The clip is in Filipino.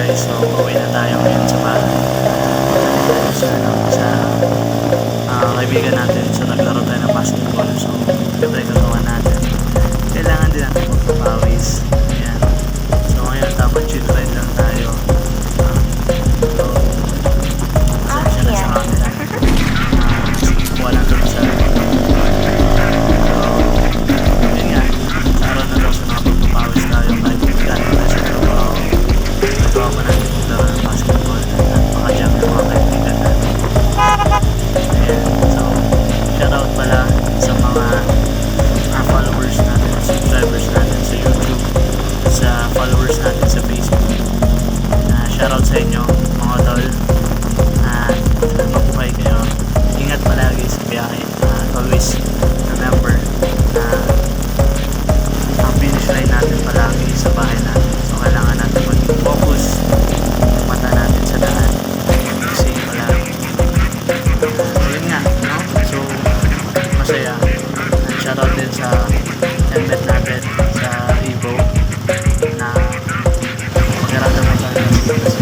guys, so pauwi na tayo ngayon sa bahay. Sa, ano, sa ah, kaibigan natin, so naglaro tayo ng basketball. So, siyempre katawan natin. Kailangan din natin magpapawis. followers natin sa Facebook. Uh, shoutout sa inyo, mga tol. At uh, mabuhay kayo. Ingat palagi sa biyahe. Uh, always remember na uh, ang finish line natin palagi sa bahay natin. So, kailangan natin maging focus yung mata natin sa daan. Kasi palagi. Uh, yun nga, no? So, masaya. And shoutout din sa helmet natin. Thank you.